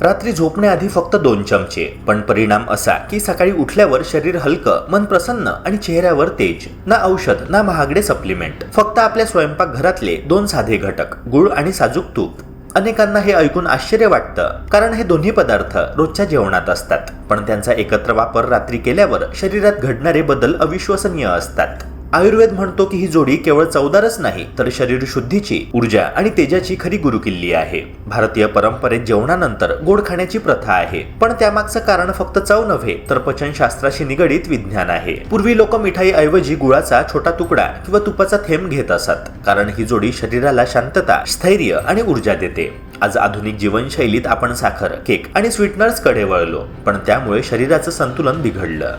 रात्री झोपण्याआधी फक्त दोन चमचे पण परिणाम असा की सकाळी उठल्यावर शरीर हलकं मन प्रसन्न आणि चेहऱ्यावर तेज. ना औषध ना महागडे सप्लिमेंट. फक्त आपल्या स्वयंपाकघरातले दोन साधे घटक गुळ आणि साजूक तूप. अनेकांना हे ऐकून आश्चर्य वाटतं कारण हे दोन्ही पदार्थ रोजच्या जेवणात असतात. पण त्यांचा एकत्र वापर रात्री केल्यावर शरीरात घडणारे बदल अविश्वसनीय असतात. आयुर्वेद म्हणतो की ही जोडी केवळ चवदारच नाही तर शरीर शुद्धीची ऊर्जा आणि तेजाची खरी गुरुकिल्ली आहे. भारतीय परंपरेत जेवणानंतर गोड खाण्याची प्रथा आहे पण त्यामागचं कारण फक्त चव नव्हे तर पचनशास्त्राशी निगडीत विज्ञान आहे. पूर्वी लोक मिठाई ऐवजी गुळाचा छोटा तुकडा किंवा तुपाचा थेंब घेत असत कारण ही जोडी शरीराला शांतता स्थैर्य आणि ऊर्जा देते. आज आधुनिक जीवनशैलीत आपण साखर केक आणि स्वीटनर्सकडे वळलो पण त्यामुळे शरीराचं संतुलन बिघडलं.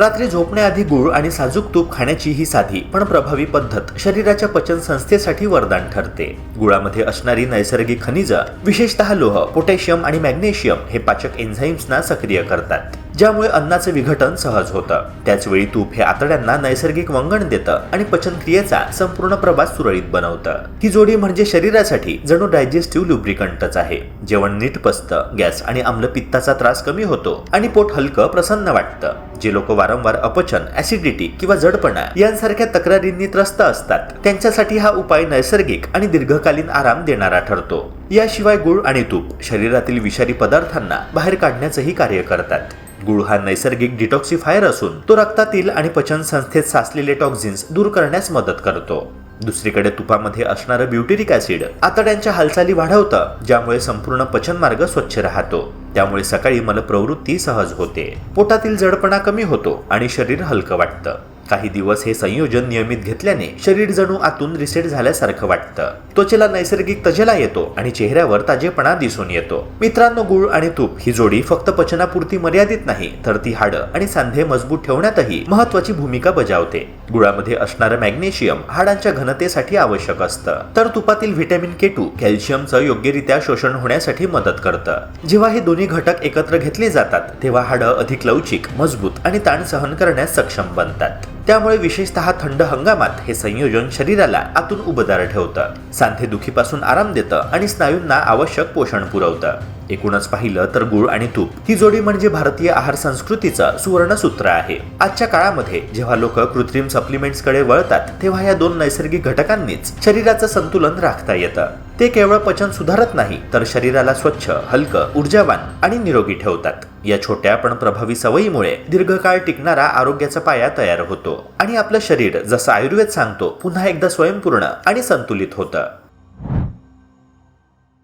रात्री झोपण्याआधी गुळ आणि साजूक तूप खाण्याची ही साधी पण प्रभावी पद्धत शरीराच्या पचन संस्थेसाठी वरदान ठरते. गुळामध्ये असणारी नैसर्गिक खनिज विशेषतः लोह पोटॅशियम आणि मॅग्नेशियम हे पाचक एन्झाईम्सना सक्रिय करतात ज्यामुळे अन्नाचं विघटन सहज होतं. त्याचवेळी तूप हे आतड्यांना नैसर्गिक वंगण देतं आणि पचनक्रियेचा संपूर्ण प्रवास सुरळीत बनवतं. ही जोडी म्हणजे शरीरासाठी जणू डायजेस्टिव्ह लुब्रिकंटच आहे. जेवण नीट पचतं गॅस आणि आम्ल पित्ताचा त्रास कमी होतो आणि पोट हलकं प्रसन्न वाटतं. जे लोक वारंवार अपचन ऍसिडिटी किंवा जडपणा यांसारख्या तक्रारींनी त्रस्त असतात. त्यांच्यासाठी हा उपाय नैसर्गिक आणि दीर्घकालीन आराम देणारा ठरतो. याशिवाय गुळ आणि तूप शरीरातील विषारी पदार्थांना बाहेर काढण्याचंही कार्य करतात. गुळ हा नैसर्गिक डिटॉक्सिफायर असून तो रक्तातील आणि पचन संस्थेत साचलेले टॉक्झिन्स दूर करण्यास मदत करतो. दुसरीकडे तुपामध्ये असणारं ब्युटेरिक ऍसिड आतड्यांच्या हालचाली वाढवतं ज्यामुळे संपूर्ण पचनमार्ग स्वच्छ राहतो. त्यामुळे सकाळी मलप्रवृत्ती सहज होते. पोटातील जडपणा कमी होतो आणि शरीर हलकं वाटतं. काही दिवस हे संयोजन नियमित घेतल्याने शरीर जणू आतून रिसेट झाल्यासारखं वाटतं. त्वचेला नैसर्गिक तजेला येतो आणि चेहऱ्यावर ताजेपणा दिसून येतो. मित्रांनो गुळ आणि तूप ही जोडी फक्त पचनापुरती मर्यादित नाही तर ती हाडं आणि सांधे मजबूत ठेवण्यातही महत्वाची भूमिका बजावते. गुळामध्ये असणारं मॅग्नेशियम हाडांच्या घनतेसाठी आवश्यक असतं. तर तुपातील व्हिटॅमिन के टू कॅल्शियमचं योग्यरित्या शोषण होण्यासाठी मदत करतं. जेव्हा हे दोन्ही घटक एकत्र घेतले जातात तेव्हा हाडं अधिक लवचिक मजबूत आणि ताण सहन करण्यास सक्षम बनतात. त्यामुळे विशेषतः थंड हंगामात हे संयोजन शरीराला आतून उबदार ठेवतं. सांधे दुखीपासून आराम देतं आणि स्नायूंना आवश्यक पोषण पुरवतं. एकूणच पाहिलं तर गुळ आणि तूप. ही जोडी म्हणजे भारतीय आहार संस्कृतीचं सुवर्णसूत्र आहे. आजच्या काळामध्ये जेव्हा लोक कृत्रिम सप्लिमेंट्सकडे वळतात तेव्हा या दोन नैसर्गिक घटकांनीच शरीराचं संतुलन राखता येतं. ते केवळ पचन सुधारत नाही तर शरीराला स्वच्छ हलकं ऊर्जावान आणि निरोगी ठेवतात. या छोट्या पण प्रभावी सवयीमुळे दीर्घकाळ टिकणारा आरोग्याचा पाया तयार होतो. आणि आपलं शरीर जसं आयुर्वेद सांगतो पुन्हा एकदा स्वयंपूर्ण आणि संतुलित होतं.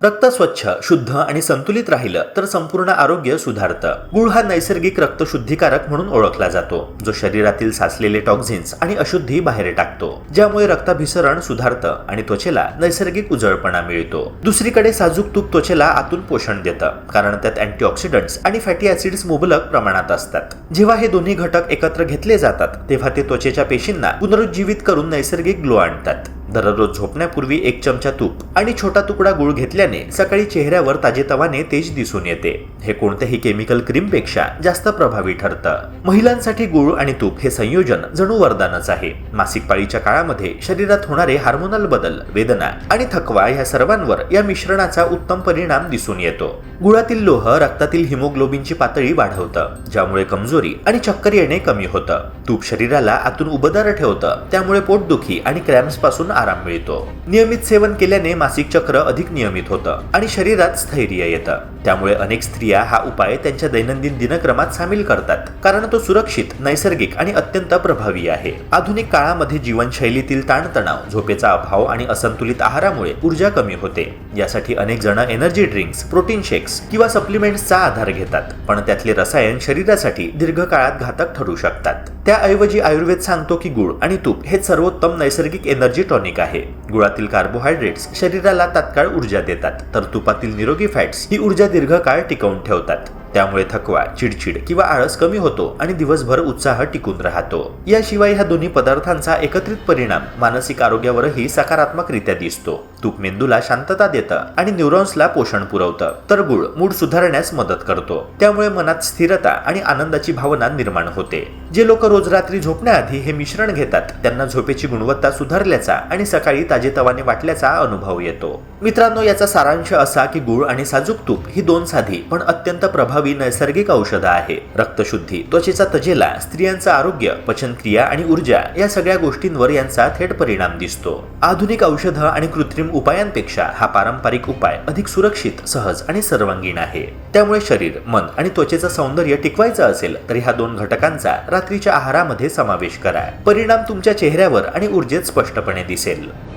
रक्त स्वच्छ शुद्ध आणि संतुलित राहिलं तर संपूर्ण आरोग्य सुधारतं. गुळ हा नैसर्गिक रक्त शुद्धीकारक म्हणून ओळखला जातो जो शरीरातील साचलेले टॉक्झिन्स आणि अशुद्धी बाहेर टाकतो. ज्यामुळे रक्ताभिसरण सुधारतं आणि त्वचेला नैसर्गिक उजळपणा मिळतो. दुसरीकडे साजूक तूप त्वचेला आतून पोषण देतं कारण त्यात अँटीऑक्सिडंट्स आणि फॅटी ऍसिड्स मुबलक प्रमाणात असतात. जेव्हा हे दोन्ही घटक एकत्र घेतले जातात तेव्हा ते त्वचेच्या पेशींना पुनरुज्जीवित करून नैसर्गिक ग्लो आणतात. दररोज झोपण्यापूर्वी एक चमचा तूप आणि छोटा तुकडा गुळ घेतल्याने सकाळी चेहऱ्यावर ताजेतवाने तेज दिसून येते. हे कोणत्याही केमिकल क्रीमपेक्षा जास्त प्रभावी ठरतं. महिलांसाठी गुळ आणि तूप हे संयोजन जणू वरदानच आहे. मासिक पाळीच्या काळामध्ये शरीरात होणारे हार्मोनल बदल वेदना आणि थकवा या सर्वांवर या मिश्रणाचा उत्तम परिणाम दिसून येतो. गुळातील लोह रक्तातील हिमोग्लोबिनची पातळी वाढवतं ज्यामुळे कमजोरी आणि चक्कर येणे कमी होतं. तूप शरीराला आतून उबदार ठेवतं त्यामुळे पोटदुखी आणि क्रॅम्सपासून आराम मिळतो. नियमित सेवन केल्याने मासिक चक्र अधिक नियमित होतं आणि शरीरात स्थैर्य येतं. त्यामुळे अनेक स्त्रिया हा उपाय त्यांच्या दैनंदिन दिनक्रमात सामील करतात कारण तो सुरक्षित नैसर्गिक आणि अत्यंत प्रभावी आहे. आधुनिक काळामध्ये जीवनशैलीतील ताणतणाव झोपेचा अभाव आणि असंतुलित आहारामुळे ऊर्जा कमी होते. यासाठी अनेक जण एनर्जी ड्रिंक्स प्रोटीन शेक्स किंवा सप्लिमेंट्सचा आधार घेतात पण त्यातले रसायन शरीरासाठी दीर्घकाळात घातक ठरू शकतात. त्याऐवजी आयुर्वेद सांगतो की गुळ आणि तूप हे सर्वोत्तम नैसर्गिक एनर्जी टॉनिक आहे. गुळातील कार्बोहायड्रेट्स शरीराला तात्काळ ऊर्जा देतात तर तुपातील निरोगी फॅट्स ही ऊर्जा दीर्घकाळ टिकवून ठेवतात. त्यामुळे थकवा चिडचिड किंवा आळस कमी होतो आणि दिवसभर उत्साह टिकून राहतो. याशिवाय ह्या दोन्ही पदार्थांचा एकत्रित परिणाम मानसिक आरोग्यावरही सकारात्मकरित्या दिसतो. तूप मेंदूला शांतता देतं आणि न्यूरॉन्सला पोषण पुरवतं. तर गुळ मूड सुधारण्यास मदत करतो. त्यामुळे मनात स्थिरता आणि आनंदाची भावना निर्माण होते. जे लोक रोज रात्री झोपण्याआधी हे मिश्रण घेतात त्यांना झोपेची गुणवत्ता सुधारल्याचा आणि सकाळी ताजेतवाने वाटल्याचा अनुभव येतो. मित्रांनो याचा सारांश असा की गुळ आणि साजूक तूप ही दोन साधी पण अत्यंत प्रभावी नैसर्गिक औषधं आहे. रक्तशुद्धी त्वचेचा तजेला स्त्रियांचं आरोग्य पचनक्रिया आणि ऊर्जा या सगळ्या गोष्टींवर यांचा थेट परिणाम दिसतो. आधुनिक औषधं आणि कृत्रिम उपायांपेक्षा हा पारंपरिक उपाय अधिक सुरक्षित सहज आणि सर्वांगीण आहे. त्यामुळे शरीर मन आणि त्वचेचं सौंदर्य टिकवायचं असेल तर ह्या दोन घटकांचा रात्रीच्या आहारामध्ये समावेश करा. परिणाम तुमच्या चेहऱ्यावर आणि ऊर्जेत स्पष्टपणे दिसेल.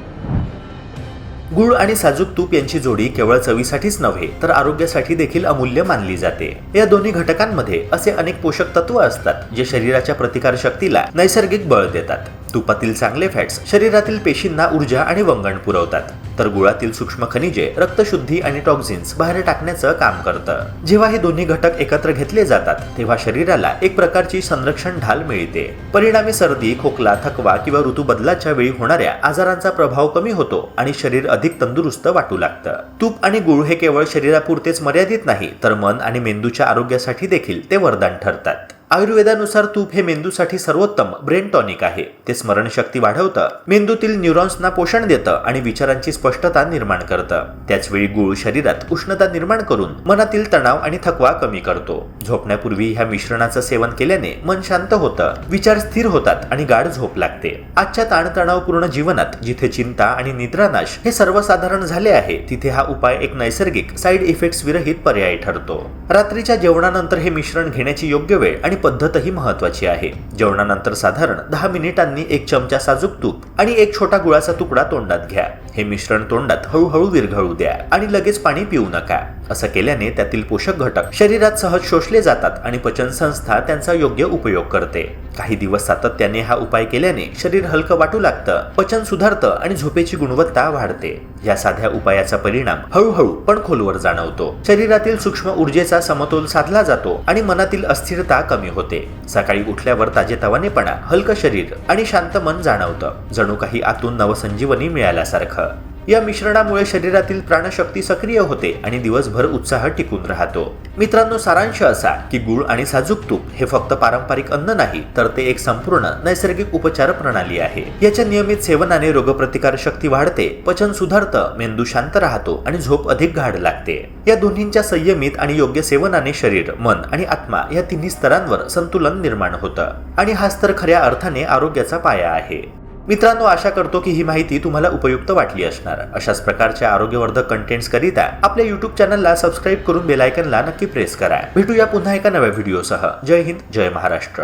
गुळ आणि साजूक तूप यांची जोडी केवळ चवीसाठीच नव्हे तर आरोग्यासाठी देखील अमूल्य मानली जाते. या दोन्ही घटकांमध्ये असे अनेक पोषक तत्व असतात जे शरीराच्या प्रतिकार शक्तीला नैसर्गिक बळ देतात. तुपातील चांगले फॅट्स शरीरातील पेशींना ऊर्जा आणि वंगण पुरवतात. तर गुळातील सूक्ष्म खनिजे रक्तशुद्धी आणि टॉक्झिन्स बाहेर टाकण्याचं काम करतं. जेव्हा हे दोन्ही घटक एकत्र घेतले जातात तेव्हा शरीराला एक प्रकारची संरक्षण ढाल मिळते. परिणामी सर्दी खोकला थकवा किंवा ऋतू बदलाच्या वेळी होणाऱ्या आजारांचा प्रभाव कमी होतो आणि शरीर अधिक तंदुरुस्त वाटू लागतं. तूप आणि गुळ हे केवळ शरीरापुरतेच मर्यादित नाही तर मन आणि मेंदूच्या आरोग्यासाठी देखील ते वरदान ठरतात. आयुर्वेदानुसार तूप हे मेंदूसाठी सर्वोत्तम ब्रेन टॉनिक आहे. ते स्मरणशक्ती वाढवतं मेंदूतील न्यूरॉन्सना पोषण देतं आणि विचारांची स्पष्टता निर्माण करतं. त्याचवेळी गुळ शरीरात उष्णता निर्माण करून मनातील तणाव आणि थकवा कमी करतो. झोपण्यापूर्वी ह्या मिश्रणाचं सेवन केल्याने मन शांत होतं विचार स्थिर होतात आणि गाढ झोप लागते. आजच्या ताणतणावपूर्ण जीवनात जिथे चिंता आणि निद्रानाश हे सर्वसाधारण झाले आहे तिथे हा उपाय एक नैसर्गिक साईड इफेक्ट्स विरहित पर्याय ठरतो. रात्रीच्या जेवणानंतर हे मिश्रण घेण्याची योग्य वेळ आणि पद्धतही महत्वाची आहे. जेवणानंतर साधारण दहा मिनिटांनी एक चमचा साजूक तूप आणि एक छोटा गुळाचा तुकडा तोंडात घ्या. हे मिश्रण तोंडात हळूहळू विरघळू द्या आणि लगेच पाणी पिऊ नका. असं केल्याने त्यातील पोषक घटक शरीरात सहज शोषले जातात आणि पचन संस्था त्यांचा योग्य उपयोग करते. काही दिवस सातत्याने हा उपाय केल्याने शरीर हलकं वाटू लागतं पचन सुधारतं आणि झोपेची गुणवत्ता वाढते. या साध्या उपायाचा परिणाम हळूहळू पण खोलवर जाणवतो. शरीरातील सूक्ष्म ऊर्जेचा समतोल साधला जातो आणि मनातील अस्थिरता कमी होते. सकाळी उठल्यावर ताजेतवानेपणा हलकं शरीर आणि शांत मन जाणवतं. जणू काही आतून नवसंजीवनी मिळाल्यासारखं. या मिश्रणामुळे शरीरातील प्राणशक्ती सक्रिय होते आणि दिवसभर उत्साह टिकून राहतो. मित्रांनो सारांश असा की गुळ आणि साजूक तूप हे फक्त पारंपरिक अन्न नाही तर ते एक संपूर्ण नैसर्गिक उपचार प्रणाली आहे. याच्या नियमित सेवनाने रोगप्रतिकार शक्ती वाढते पचन सुधारतं मेंदू शांत राहतो आणि झोप अधिक गाढ लागते. या दोन्हींच्या संयमित आणि योग्य सेवनाने शरीर मन आणि आत्मा या तिन्ही स्तरांवर संतुलन निर्माण होतं. आणि हाच तर खऱ्या अर्थाने आरोग्याचा पाया आहे. मित्रांनो आशा करतो की ही माहिती तुम्हाला उपयुक्त वाटली असणार. अशाच प्रकारच्या आरोग्यवर्धक कंटेंट्स करिता आपल्या युट्यूब चॅनलला सबस्क्राईब करून बेलायकनला नक्की प्रेस करा. भेटूया पुन्हा एका नव्या व्हिडिओसह जय हिंद जय महाराष्ट्र.